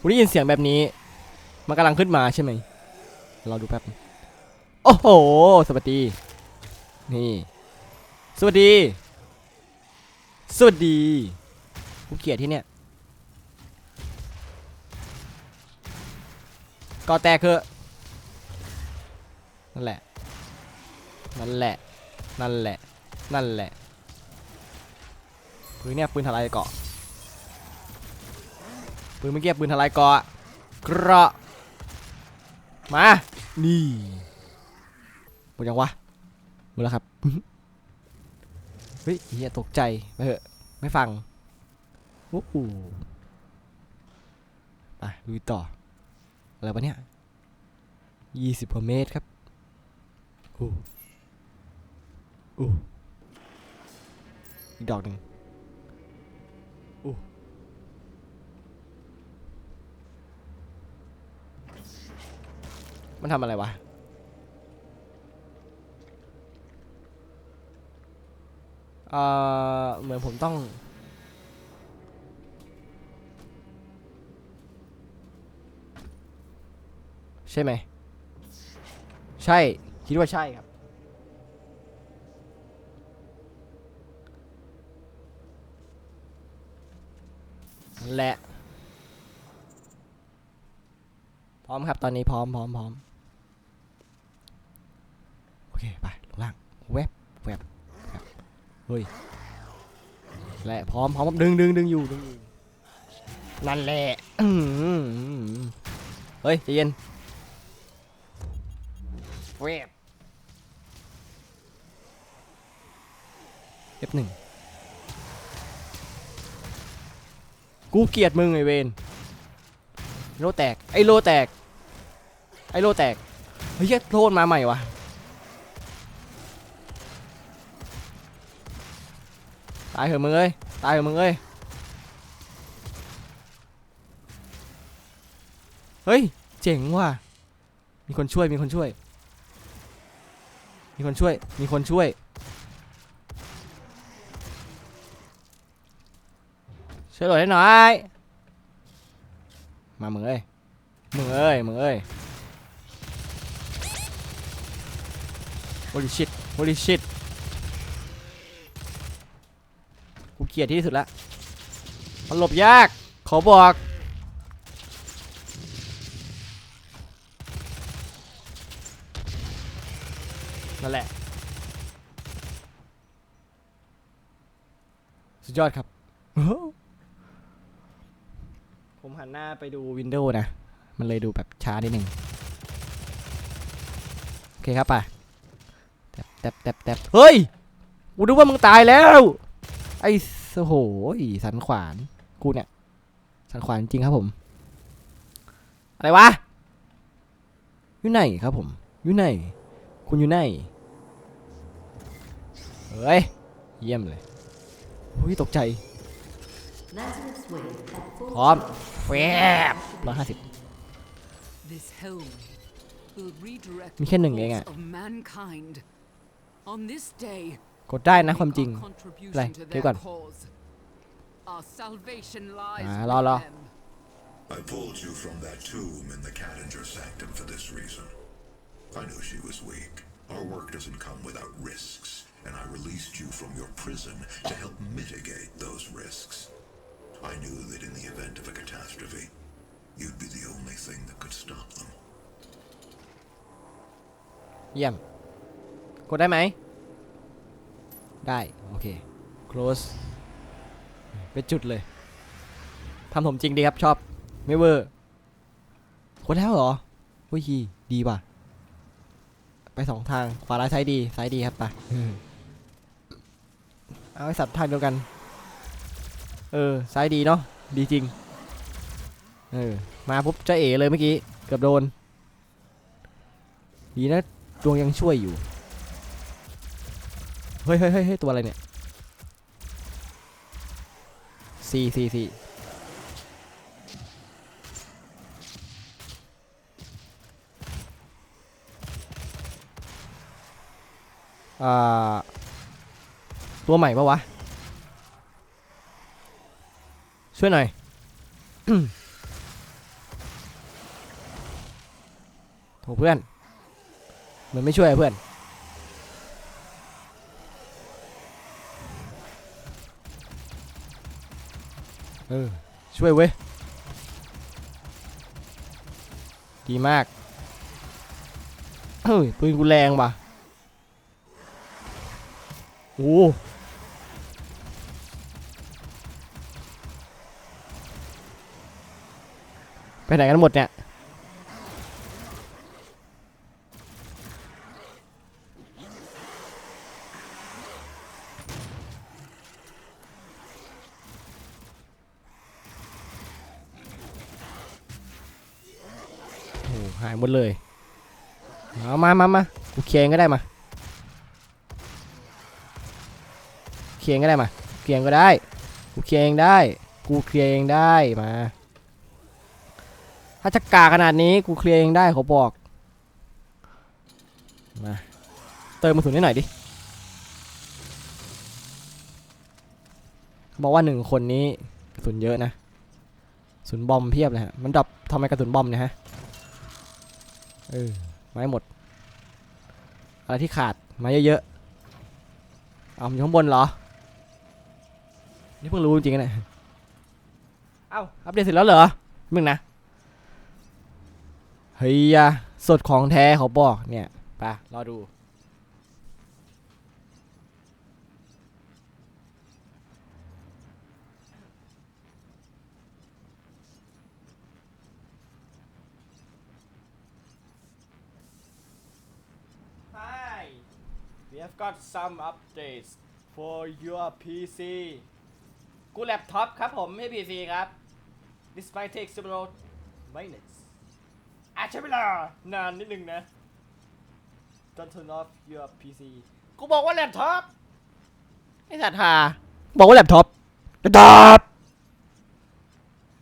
กูได้ยินเสียงแบบนี้ มันกำลังขึ้นมาใช่ไหมเราดูแป๊บ โอ้โห สวัสดี นี่ สวัสดี สวัสดี กูเกลียดที่เนี่ย ก็แตกคือนั่นแหละ นั่นแหละ นั่นแหละ นั่นแหละปืนเนี่ยปืนทลายเกาะ ปืนเมื่อกี้ปืนทลายเกาะกระมา นี่หมดยังวะหมดแล้วครับ เฮ้ยเฮียตกใจไปเถอะไม่ฟังโอ้โหไปลุยต่อ อะไรวะเนี่ยยี่สิบกว่าเมตรครับโอ้โอ้อีกดอกหนึ่ง มันทำอะไรวะ เอ่อ เหมือนผมต้อง ใช่ไหม ใช่ คิดว่าใช่ครับ และ พร้อมครับ ตอนนี้พร้อมพร้อมพร้อม เค ไปลงล่างแวบแวบแวบเฮ้ยและพร้อมพร้อมดึงดึงดึงอยู่ดึงอยู่นั่นแหละเฮ้ยใจเย็นแวบเอฟหนึ่งกูเกลียดมึงไอเวนโลแตก ไอโลแตก ไอโลแตก เฮ้ยโลดมาใหม่วะายเหอะมึงเอ้ย ตายเหอะมึงเอ้ย เฮ้ย เจ๋งว่ะ มีคนช่วย มีคนช่วย มีคนช่วย มีคนช่วย ช่วยหน่อยได้หน่อย มามึงเอ้ย มึงเอ้ย มึงเอ้ย holy shit holy shit กูเกลียดที่สุดละมันหลบยาก ขอบอก นั่นแหละ สุดยอดครับ ผมหันหน้าไปดูวินโดว์นะ มันเลยดูแบบช้านิดหนึ่งโอเคครับไป่ะแตบแตบแตบบเฮ้ย กูนึกว่ามึงตายแล้ว ไอ้โอ้โหสันขวานกูเนี่ย สันขวานจริงครับผม อะไรวะอยู่ไหนครับผมอยู่ไหน คุณอยู่ไหนเฮ้ย เยี่ยมเลยอุ้ยตกใจ พร้อมแฟบร้อยห้าสิบ This helm will redirect Mi khen the đừng nghe course ngạ. Of mankind. On this day, กดได้นะ make ความจริง our contribution Này, to kêu their còn. cause. Our salvation lies À, with lo, lo. them. I pulled you from that tomb in the Cattinger Sanctum for this reason. I knew she was weak. Our work doesn't come without risks, and I released you from your prison to help mitigate those risks. I knew that in the event of a catastrophe, you'd be the only thing that could stop them. เยี่ยมกดได้ไหม ได้ โอเค close เป็นจุดเลยทำผมจริงดีครับ ชอบ ไม่เวอร์กดแล้วเหรอเฮ้ยดีป่ะ ไปสองทาง ขวาร้ายซ้ายดี ซ้ายดีครับไปอืมเอาไอสัตว์ทางเดียวกัน เออ ซ้ายดีเนาะ ดีจริง เออ มาปุ๊บจะเอ๋เลยเมื่อกี้ เกือบโดน ดีนะดวงยังช่วยอยู่ เฮ้ยเฮ้ยเฮ้ยตัวอะไรเนี่ยสี่สี่สี่าตัวใหม่ปะวะ ช่วยหน่อย โถเพื่อน เหมือนไม่ช่วยเพื่อน เออ ช่วยเว้ย ดีมากเฮ้ยปืนกูแรงว่ะโอ้ไปไหนกันหมดเนี่ย โอ้โหหายหมดเลย เอา มามากูเคลียร์เองก็ได้มาเคลียร์เองก็ได้มาเคลียร์เองก็ได้กูเคลียร์เองได้กูเคลียร์เองได้มาถ้าจะกาขนาดนี้กูเคลียร์เองได้เขาบอกมาเติมกระสุนให้หน่อยดิเขาบอกว่าหนึ่งคนนี้กระสุนเยอะนะกระสุนบอมเพียบเลยฮะมันดรอปทำไมกระสุนบอมเนี่ยฮะเออไมาให้หมด อะไรที่ขาดมาเยอะๆเอามันอยู่ข้างบนเหรอ นี่เพิ่งรู้จริงๆนะเนี่ยเอ้าอัปเดตเสร็จแล้วเหรอมึงนะ เฮ้ยยะสดของแท้เขาบอกเนี่ยไปรอดู got some updates for your PC กูแล็ปท็อปครับผมไม่ PC ครับ This might take several minutes อาจใช้เวลานานนิดนึงนะ Don't turn off your PC กูบอกว่าแล็ปท็อปไอ้สัตว์หาบอกว่าแล็ปท็อปแล็ปท็อป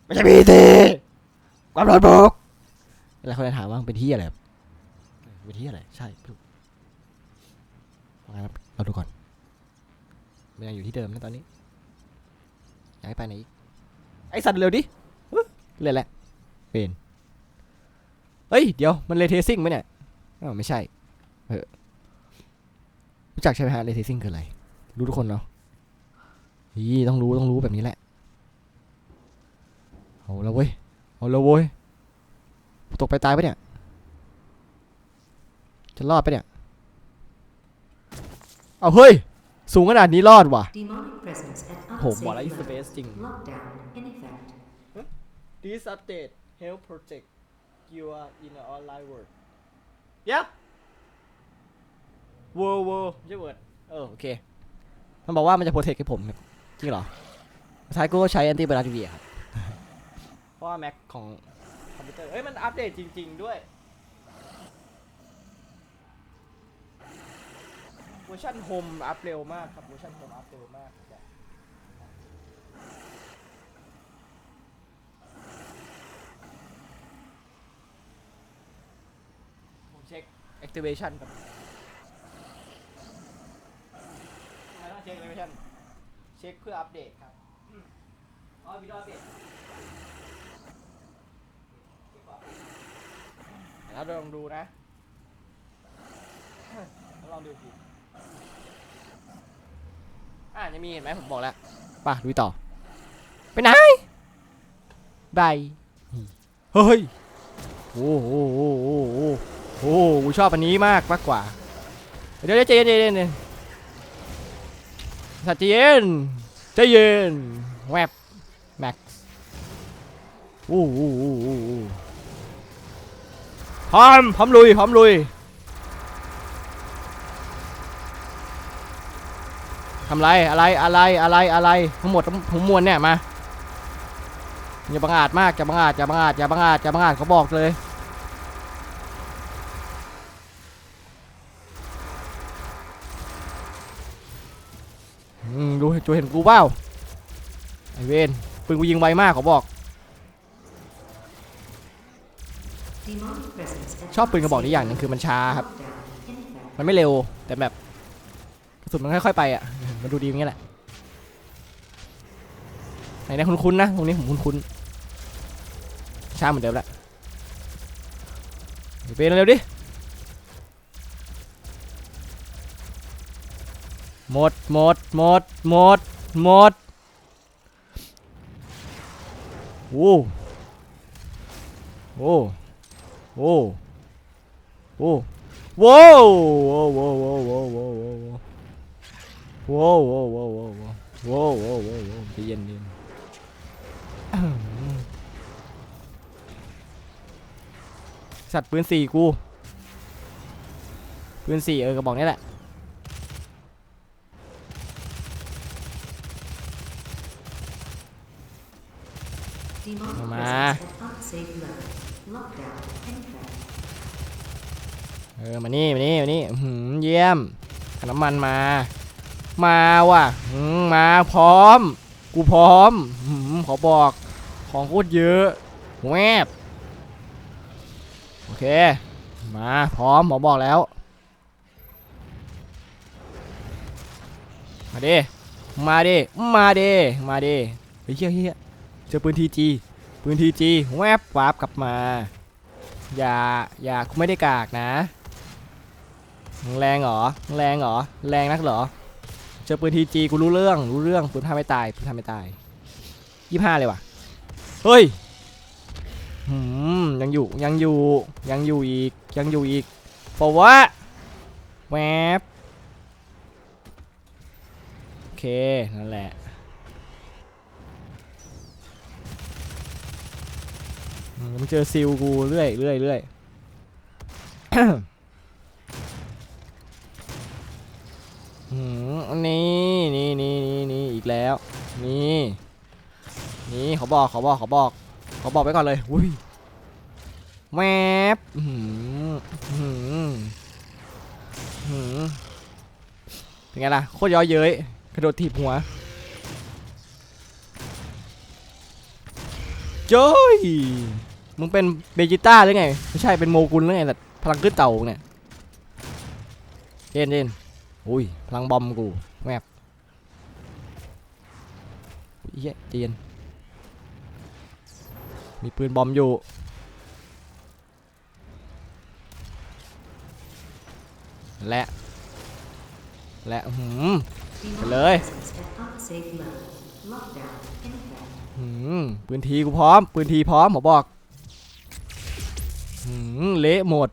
ไม่ใช่ PC ความร้อนบุกแล้วเขาจะถามว่ามันเป็นที่อะไรครับเป็นที่อะไร ใช่ไม่รู้ ว่าไงครับเราดูก่อนมันยังอยู่ที่เดิมนะตอนนี้ย้ายไปไหนอีกไอสัตว์เร็วดิอุ๊ยเล่นแหละเป็นเฮ้ย เดี๋ยวมันเลเทซิ่งไหมเนี่ยอ้าวไม่ใช่เออรู้จักใช่ไหมฮะเลเทซิ่งคืออะไร รู้ทุกคนเนาะยี่ต้องรู้ต้องรู้แบบนี้แหละเอาแล้วเว้ยเอาแล้วเว้ยตกไปตายปะเนี่ยจะรอดปะเนี่ย เอาเฮ้ย สูงขนาดนี้รอดว่ะ Demonic presence at โหบอกแล้ว unsafe is the best level. จริง Lockdown in effect. This update help protect you are in an online world Yeah World World ไม่ใช่ Word เออโอเค มันบอกว่ามันจะ protect ให้ผมครับจริงเหรอสุดท้ายกูก็ใช้ anti bacteria ครับ เพราะว่า Mac ของคอมพิวเตอร์เอ้ย มันอัปเดตจริง ๆ ด้วย เวอร์ชันโฮมอัพเร็วมากครับเวอร์ชันโฮมอัพเร็วมากครับผมเช็ค activation ครับทำไมต้องเช็ค activation เช็คเพื่ออัปเดตครับอ๋อวิดีโออัปเดตแล้วลองดูนะ ลองดูอีกที อ่ายังมีเห็นไหมผมบอกแล้วป่ะดูต่อ ไปไหนบายเฮ้ยโอ้โหโอ้โหโอ้โหโอ้โหกูชอบอันนี้มากมากกว่า เดี๋ยวเดี๋ยวใจเย็นใจเย็นเนี่ยสัตว์ใจเย็นใจเย็นแวบแม็กซ์โอ้โหโอ้โหโอ้โหพร้อมพร้อมลุยพร้อมลุย ทำไรอะไรอะไรอะไรอะไรทั้งหมดทั้งมวลเนี่ยมาอย่าบังอาจมากอย่าบังอาจอย่าบังอาจอย่าบังอาจอย่าบังอาจเขาบอกเลยอืมดูจูเห็นกูเปล่าไอเวนปืนกูยิงไวมากเขาบอก ชอบปืนกระบอกนี้อย่างนึงคือมันช้าครับ มันไม่เร็วแต่แบบกระสุนมันค่อยๆไปอะ มันดูดีอย่างเงี้ยแหละไหนนะคุ้นๆนะตรงนี้ผมคุ้นๆช้าเหมือนเดิมแหละเป็นเร็วดิหมดหมดหมดหมดหมดโอ้โอ้โอ้โอ้ว้าวว้าวว้าวว้าวว้าวว้าว ว้าวว้าวว้าวว้าวว้าวว้าวว้าวใจเย็นดิสัตว์ปืนสี่กู ปืนสี่เออกระบอกนี้แหละมาเออ มานี่ มานี่ มานี่เยี่ยมน้ำมันมา มาว่ะมาพร้อม กูพร้อมขอบอกของโคตรเยอะแวบโอเค มาพร้อมหมอบอกแล้ว มาดิมาดิมาดิมาดิเฮ้ยเฮียเฮียเจอปืนทีจีปืนทีจีแวบวาบกลับมา อย่าอย่ากูไม่ได้กากนะ แรงเหรอ แรงเหรอ แรงนักเหรอ จอปืนทีจีกูรู้เรื่องรู้เรื่องปืนทำไม่ตายปืนทำไม่ตายยี่ห้าเลยว่ะเฮ้ยหืมยังอยู่ยังอยู่ยังอยู่อีกยังอยู่อีกเพราะว่าแวบโอเค นั่นแหละมมึงเจอซิลกูเรื่อยเรื่อยเรื่อย นี่นี่นี่นี่นี่อีกแล้ว นี่นี่เขาบอกเขาบอกเขาบอกเขาบอกไว้ก่อนเลยอุ้ยแมอื้อหืมหืมเป็นไงล่ะโคตรย้อยเย้ยกระโดดถีบหัวเจ้ยมึงเป็นเบจิต้าหรือไง ไม่ใช่เป็นโมกุลหรือไงแต่พลังขึ้นเต่าเนี่ยเจนเจน อุ้ยพลังบอมกูแมบอุ๊ยเหี้ยใจเย็นมีปืนบอมอยู่และและอื้อหืม Demonic Lời. presence at unsafe level. Lockdown in effect. หืมปืนทีกูพร้อม ปืนทีพร้อมหมอบอกหืมเละหมด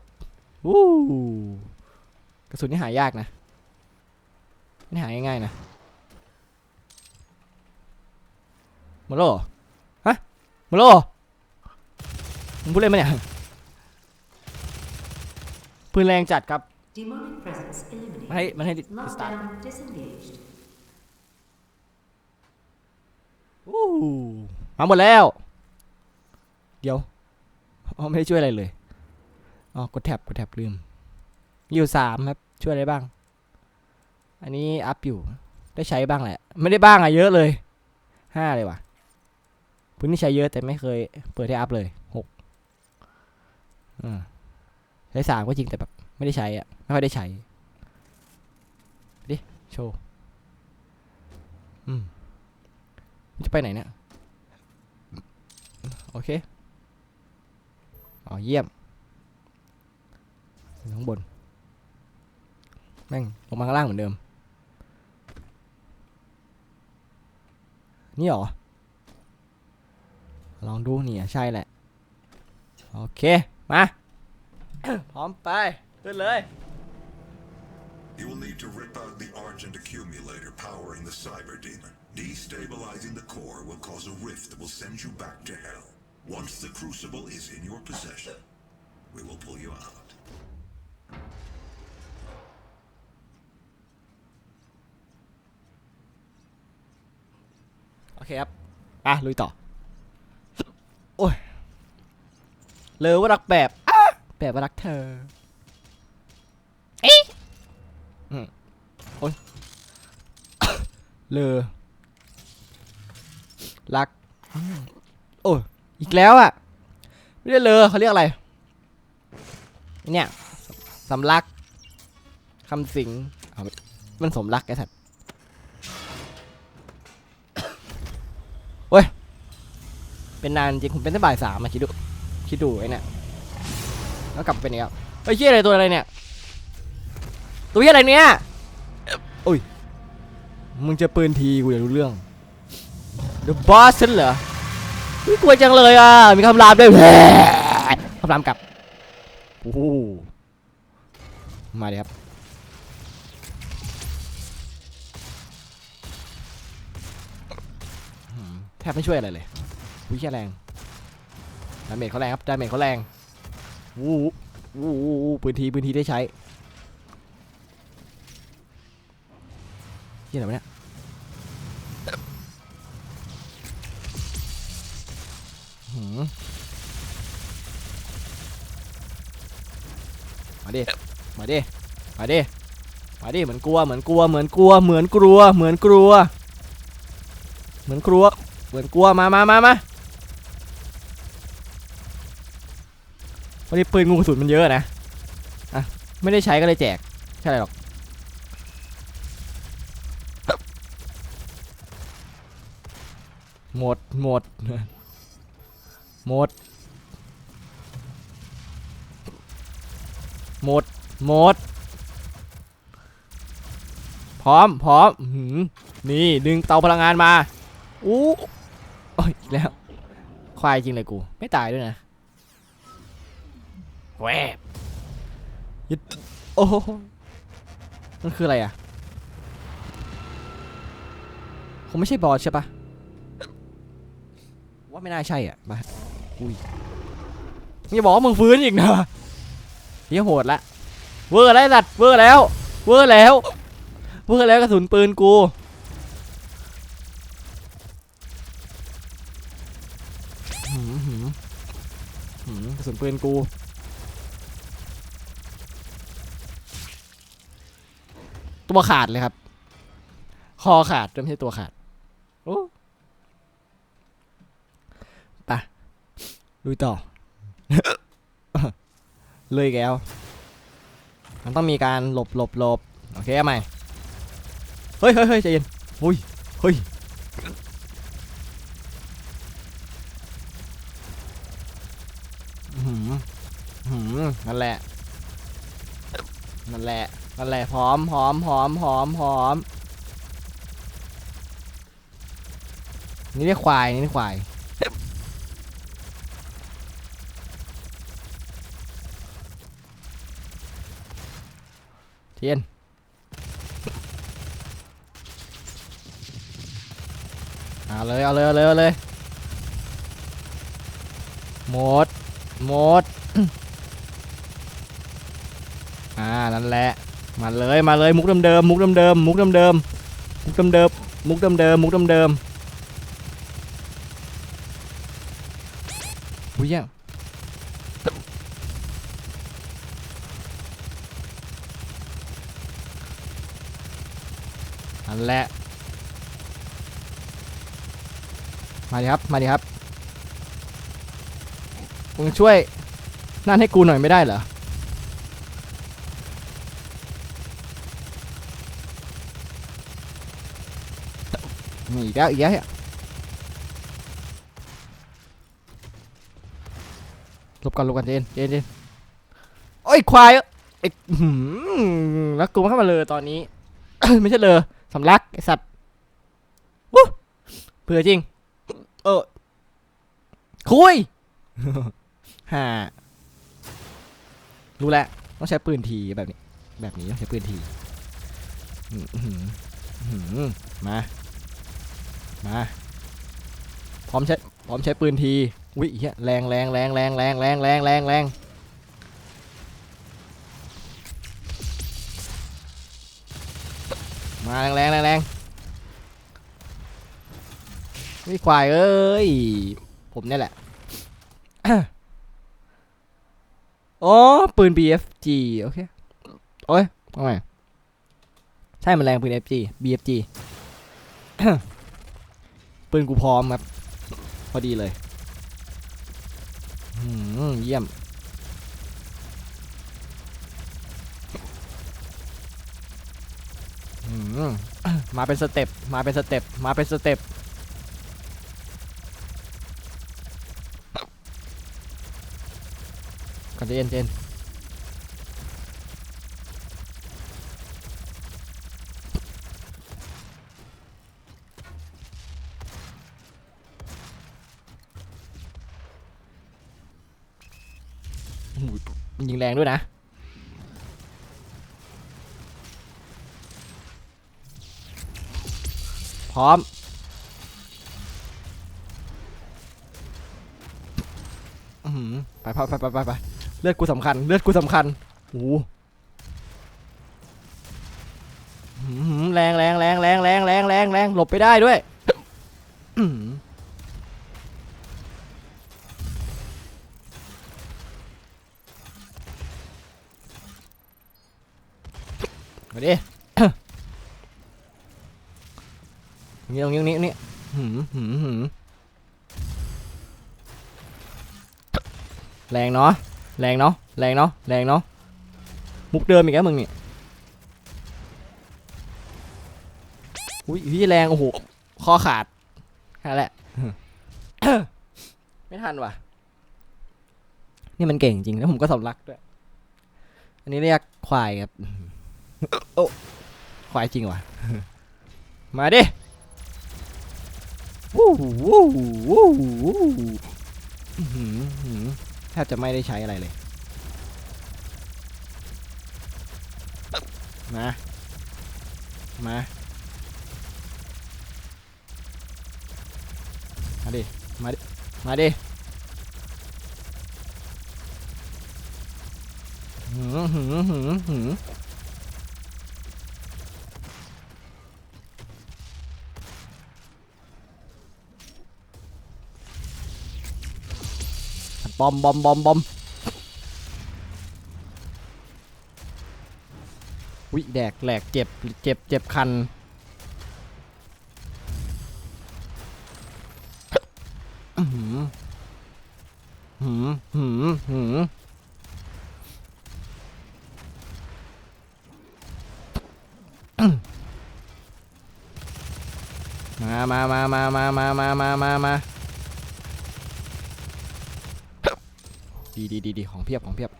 วู้กระสุนนี่หายากนะ ไม่หาง่ายๆนะหมดแล้วเหรอฮะหมดแล้วเหรอมึงพูดเล่นไหมเนี่ยปืนแรงจัดครับ Demonic presence มันให้ eliminated. มันให้สตาร์ท Lockdown disengaged. อู้มาหมดแล้ว เดี๋ยวอ๋อไม่ได้ช่วยอะไรเลยอ๋อกดแท็บกดแท็บลืมมีอยู่สามครับ ช่วยอะไรบ้าง อันนี้อัพอยู่ได้ใช้บ้างแหละ ไม่ได้บ้างอะเยอะเลยห้าเลยว่ะพื้นที่ใช้เยอะแต่ไม่เคยเปิดให้อัพเลยหกอืมใช้สามก็จริงแต่แบบไม่ได้ใช้อะไม่ค่อยได้ใช้ดิโชว์อืมจะไปไหนเนี่ยโอเคอ๋อเยี่ยมข้างบนแม่งลงมาข้างล่างเหมือนเดิม นี่หรอ ลองดูนี่อะใช่แหละ โอเค มา พร้อมไป ขึ้นเลย You will need to rip out the Argent accumulator powering the Cyber Demon. Destabilizing the core will cause a rift that will send you back to hell. Once the Crucible is in your possession, we will pull you out. เคครับอะลุยต่อ โอ้ยเลอว่ารักแบบอะแบบว่ารักเธอเอ๊ะอืมโอ้ยเลอรักโอ้ยอีกแล้วอะ ไม่ได้เลอเขาเรียกอะไร เนี่ยสำลักคำสิง มันสมรักไอ้สัตว เป็นนานจริงผมเป็นตั้งบ่ายสามมาคิดดูคิดดูไอ้เนี่ยแล้วกลับมาเป็นอย่างนี้ครับเฮ้ยเฮียอะไรตัวอะไรเนี่ยตัวเฮียอะไรเนี่ยอุ้ยมึงจะปืนทีกูอยากรู้เรื่อง The Boss ฉันเหรอไม่กลัวจังเลยอะมีคำรามด้วยแหมคำรามกลับโอ้โหมาดิครับหืมแทบไม่ช่วยอะไรเลย วิแค่แรงดาเมจเขาแรงครับดาเมจเขาแรงวู้วู้วู้วู้ปืนทีปืนทีได้ใช้ยี่อะไรเนี่ยหืมมาดิ มาดิ มาดิ มาดิ เหมือนกลัว เหมือนกลัว เหมือนกลัว เหมือนกลัว เหมือนกลัว เหมือนกลัว เหมือนกลัว มามามามา วันนี้ปืนงูกระสุนมันเยอะนะ อะ ไม่ได้ใช้ก็เลยแจก ใช่อะไรหรอก หมด หมด หมด หมด หมด พร้อม พร้อมหือนี่ ดึงเตาพลังงานมา อู้โอ้ยอีกแล้ว ควายจริงเลยกู ไม่ตายด้วยนะ แวบยึดโอ้โหมันคืออะไรอะ คงไม่ใช่บอสใช่ปะว่าไม่น่าใช่อะ มา อุ้ยมึงบอกว่ามึงฟื้นอีกนะเฮียโหดละ เวอร์ไอ้สัตว์เวอร์แล้ว เวอร์แล้ว เวอร์แล้วกระสุนปืนกูหืมหืมหืมกระสุนปืนกู ตัวขาดเลยครับ คอขาดไม่ใช่ตัวขาดโอ้ปะลุยต่อ เลยอีกแล้ว มันต้องมีการหลบหลบหลบโอเคเอาใหม่เฮ้ยเฮ้ยเฮ้ยใจเย็นอุ้ยเฮ้ยหืมหืมนั่นแหละ นั่นแหละ นั่นแหละหอมหอมหอมหอมหอมนี่เรียกควายนี่เรียกควายเทียนเอาเลยเอาเลยเอาเลยเอาเลยหมดหมดอ่า นั่นแหละ มาเลยมาเลยมุกเดิมๆมุกเดิมๆมุกเดิมๆมุกเดิมๆมุกเดิมๆมุกเดิมๆอุ้ยเหี้ยนั่นแหละมาดิครับมาดิครับมึงช่วยนั่นให้กูหน่อยไม่ได้เหรอ มีอีกแล้วอีกแล้วเนี่ยหลบก่อนลบก่อนเจนเจนเจนโอ้ยควายไอ้หือแล้วกูมันเข้ามาเลยตอนนี้ ไม่ใช่เลยสำลักไอสัตว์วู้เผื่อจริง เออคุยฮ่ารู้แล้วต้องใช้ปืนทีแบบนี้ แบบนี้ต้องใช้ปืนทีมา มาพร้อมใช้พร้อมใช้ปืนทีอุ้ยเฮียแรงแรงแรงแรงแรงแรงแรงแรงแรงมาแรงแรงแรงแรงนี่ควายเอ้ย ผมเนี่ยแหละอ๋อปืน BFG โอเค โอ้ยเอาไงใช่มันแรงปืน FG BFG ปืนกูพร้อมครับ พอดีเลยอืมเยี่ยม มาเป็นสเต็ป มาเป็นสเต็ป มาเป็นสเต็ปก่อนเจนเจน โอ้โห มันยิงแรงด้วยนะ พร้อมอื้อหือไปไปไปไปไปเลือดกูสำคัญ เลือดกูสำคัญโอ้โหอื้อหือแรงแรงแรงแรงแรงแรงแรงแรงหลบไปได้ด้วย อื้อหือมาดิ นี่ตรงนี้ตรงนี้ตรงนี้หืมหืมหืม แรงเนาะแรงเนาะแรงเนาะแรงเนาะมุกเดิมอีกแล้วมึงนี่อุ้ยพี่แรงโอ้โหคอขาดแค่แหละไม่ทันว่ะ นี่มันเก่งจริงแล้วผมก็สำลักด้วย อันนี้เรียกควายครับ โอ้ควายจริงว่ะ มาดิวู้วู้วู้ แทบจะไม่ได้ใช้อะไรเลยมา มา มาดิ มาดิ มาดิหืมหืมหืมหืม บอมบอมบอมบอมวิแดกแหลกเจ็บเจ็บเจ็บคันหืมหืมหืมหืมมามามามามามามามามามา ดีดีดีดีของเพียบของเพียบ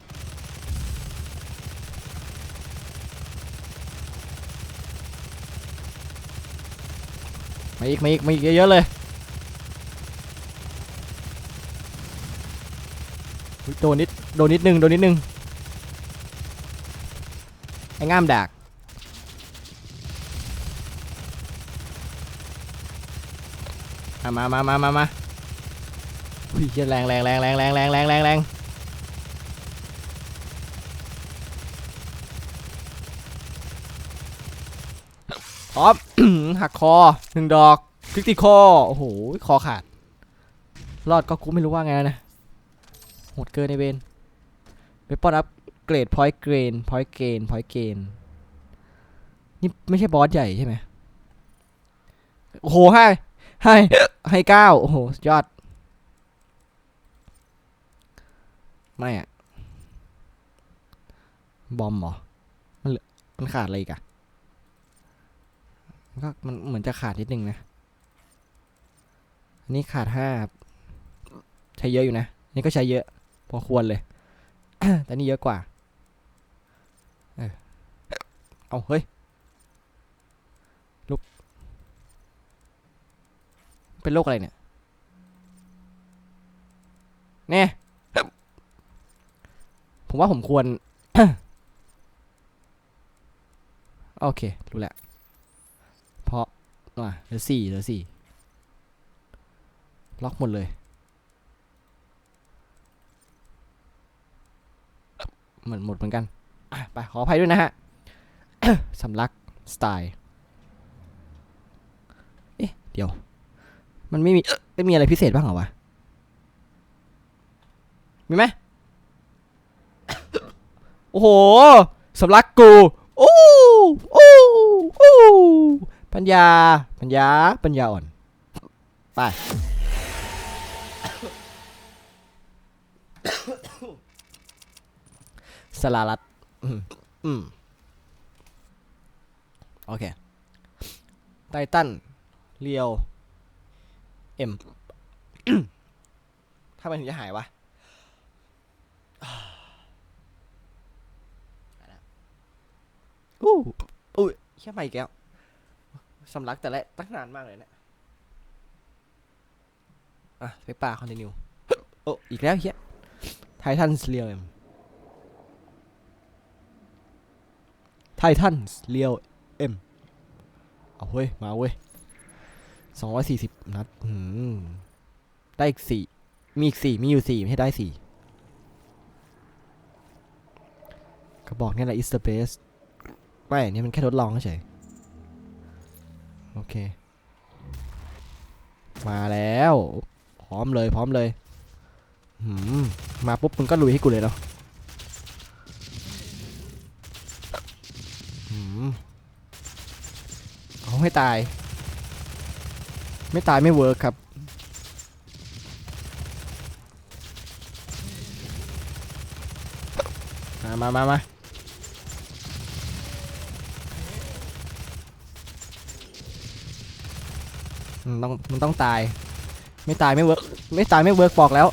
มาอีกมาอีกมาอีกเยอะๆเลยโดนนิดโดนนิดนึงโดนนิดนึงไอ้ง่ามดักมามามามามาอุ้ยเหี้ยแรงแรงแรงแรงแรงแรงแรงแรง แรงพร้อมหักคอหนึ่งดอกคลิกติคอโอ้โห คอขาด รอดก็กูไม่รู้ว่าไงนะ โหดเกินในเวนเวปอนอัพเกรดพอยต์เกรนพอยต์เกนพอยต์เกนนี่ไม่ใช่บอสใหญ่ใช่ไหมโอ้โหให้ให้ให้เก้าโอ้โหยอด ไม่อะบอมเหรอ มันเหลือมันขาดอะไรอีกอะ มันก็มันเหมือนจะขาดนิดนึงนะ อันนี้ขาดห้าใช้เยอะอยู่นะ นี่ก็ใช้เยอะ พอควรเลย แต่นี่เยอะกว่า เออเอาเฮ้ย ลุก เป็นโรคอะไรเนี่ย แน่ ผมว่าผมควร โอเค รู้แล้ว ราะว่าเหลือสี่เหลือสี่ล็อกหมดเลย เหมือนหมดเหมือนกัน ไปขออภัยด้วยนะฮะ สำลัก สไตล์ เอ๊ะ เดี๋ยว มันไม่มีไม่มีอะไรพิเศษบ้างเหรอวะ มีไหมโอ้โห สำลักกู โอ้ โอ้ โอ้ ปัญญา ปัญญา ปัญญาอ่อน ไป สลารัตอืมอืม โอเค ไททัน เรียว เอ็มถ้ามันถึงจะหายวะอู้อุ้ยแค่ไปอีกแล้ว สำลักแต่ละตั้งนานมากเลยเนะี่ยอะไปป่าคอนติเนียโอ้อีกแล้วเฮียไททันส์เรียวเอ็มไททันส์เรียวเอ็มเอาเว้ย มาเว้ยสองร้อยสี่สิบนัดได้อีกสี่มีอีกสี่มีอยู่สี่ให้ได้สี่กระบอกนี่แหละอิสต์เบสไม่เนี่ยมันแค่ทดลองเฉย โอเค มาแล้ว พร้อมเลยพร้อมเลยหืมมาปุ๊บมึงก็ลุยให้กูเลยเนาะหืมเอาให้ตาย ไม่ตายไม่เวิร์คครับมามามามา มันต้องมันต้องตาย ไม่ตายไม่เวิร์กไม่ตายไม่เวิร์กบอกแล้ว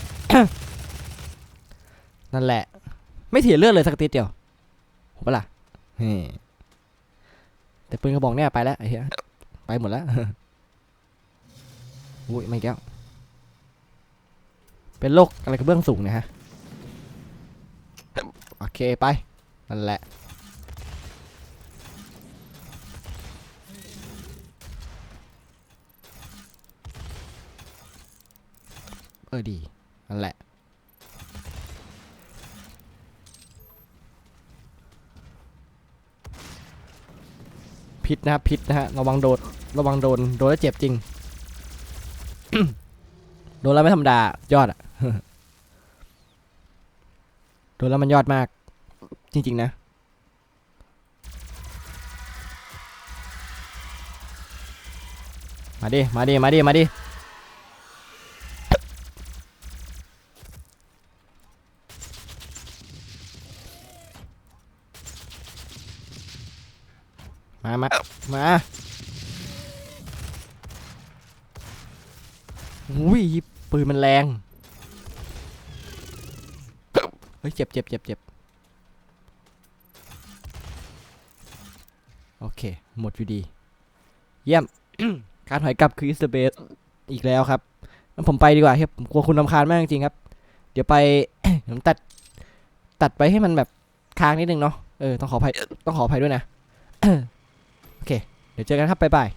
นั่นแหละ ไม่เสียเลือดเลยสักติดเดียวผมปล่ะแต่ปืนกระบอกเนี่ยไปแล้วไอ้เหี้ยไปหมดแล้วอุ้ยไม่แก้ว เป็นโรคอะไรกระเบื้องสูงเนะฮะ โอเคไป นั่นแหละ ออดีนั่นแหละ พิษนะครับพิษนะฮะ ระวังโดน ระวังโดน โดนแล้วเจ็บจริง โดนแล้วไม่ธรรมดา ยอดอะโดนแล้วมันยอดมาก จริง ๆ นะมาดิ มาดิ มาดิ มาดิ มา มา มาอุ้ยปืนมันแรง เฮ้ยเจ็บเจ็บเจ็บเจ็บโอเค หมดอยู่ดี เยี่ยม การถอยกลับคืออิสเบสอีกแล้วครับงั้นผมไปดีกว่าครับผมกลัวคุณรำคาญมากจริงๆครับ เดี๋ยวไปผมตัด ตัดไปให้มันแบบค้างนิดนึงเนาะ เออ ต้องขออภัย ต้องขออภัยด้วยนะ โอเค เดี๋ยวเจอกันครับ บ๊ายบาย